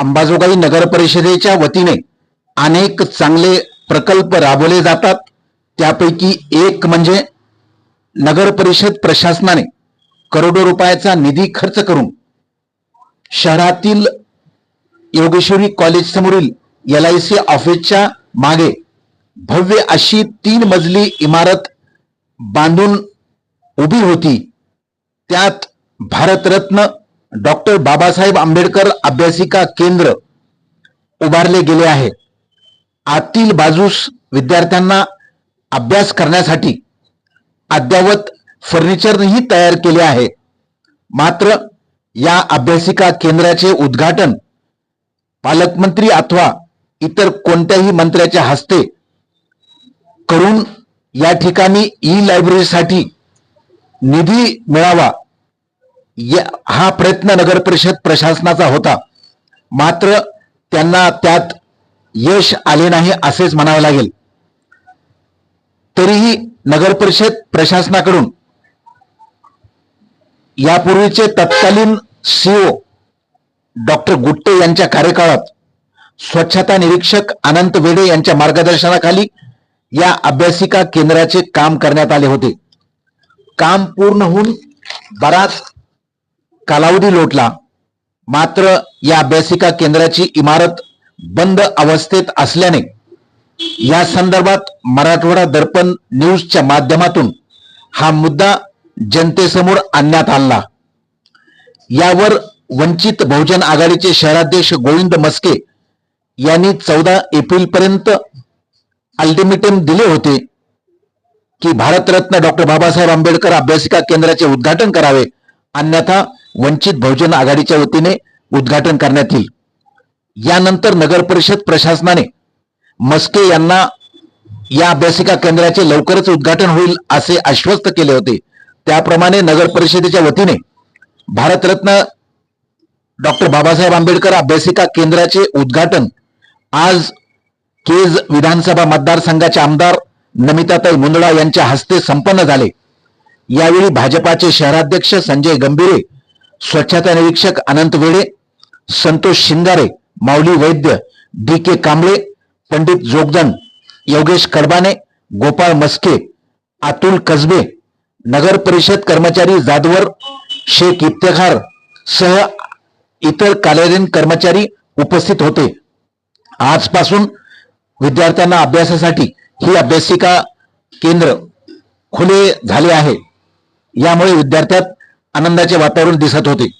अंबाजोगाई नगर परिषदेच्या वतीने अनेक चांगले प्रकल्प राबवले जातात. त्यापैकी एक म्हणजे नगर परिषद प्रशासनाने करोडो रुपयाचा निधी खर्च करून शहरातील योगेश्वरी कॉलेज समोरील एल आय सी ऑफिसच्या मागे भव्य अशी तीन मजली इमारत बांधून उभी होती. त्यात भारतरत्न डॉक्टर बाबासाहेब आंबेडकर अभ्यासिका केंद्र उभारले गेले आहे. आतील बाजूस विद्यार्थ्यांना अभ्यास करण्यासाठी अद्ययावत फर्निचरही तयार केले आहे. मात्र या अभ्यासिका केंद्राचे उद्घाटन पालकमंत्री अथवा इतर कोणत्याही मंत्र्याच्या हस्ते करून या ठिकाणी ई लायब्ररीसाठी निधी मिळावा या- हा प्रयत्न नगर परिषद प्रशासनाचा होता. मात्र त्यांना त्यात यश आले नाही असेच म्हणावे लागेल. तरीही नगर परिषद प्रशासनाकडून यापूर्वीचे तत्कालीन सीओ डॉक्टर गुट्टे यांच्या कार्यकाळात स्वच्छता निरीक्षक अनंत वेडे यांच्या मार्गदर्शनाखाली या अभ्यासिका केंद्राचे काम करण्यात आले होते. काम पूर्ण होऊन बराच कालावधी लोटला. मात्र या अभ्यासिका केंद्राची इमारत बंद अवस्थेत असल्याने या संदर्भात मराठवाडा दर्पण न्यूजच्या माध्यमातून हा मुद्दा जनतेसमोर आणण्यात आला. यावर वंचित बहुजन आघाडीचे शहराध्यक्ष गोविंद मस्के यांनी चौदा एप्रिल पर्यंत अल्टिमेटम दिले होते की भारतरत्न डॉक्टर बाबासाहेब आंबेडकर अभ्यासिका केंद्राचे उद्घाटन करावे अन्यथा वंचित बहुजन आघाडीच्या वतीने उद्घाटन करण्यात येईल. यानंतर नगर परिषद प्रशासनाने मस्के यांना या अभ्यासिका केंद्राचे लवकरच उद्घाटन होईल असे आश्वस्त केले होते. त्याप्रमाणे नगर परिषदेच्या वतीने भारतरत्न डॉक्टर बाबासाहेब आंबेडकर अभ्यासिका केंद्राचे उद्घाटन आज केज विधानसभा मतदारसंघाचे आमदार नमिताताई मुंदडा यांच्या हस्ते संपन्न झाले. यावेळी भाजपाचे शहराध्यक्ष संजय गंभीरे स्वच्छता निरीक्षक अनंत वेळे संतोष शिंगारे माऊली वैद्य डी के कांबळे पंडित जोगदन योगेश कडबाने गोपाळ मस्के अतुल कसबे नगर परिषद कर्मचारी जादवर शेख इफ्तेखार सह इतर कार्यालयीन कर्मचारी उपस्थित होते. आजपासून विद्यार्थ्यांना अभ्यासासाठी ही अभ्यासिका केंद्र खुले झाले आहे. यामुळे विद्यार्थ्यात आनंदाचे वातावरण दिसत होते.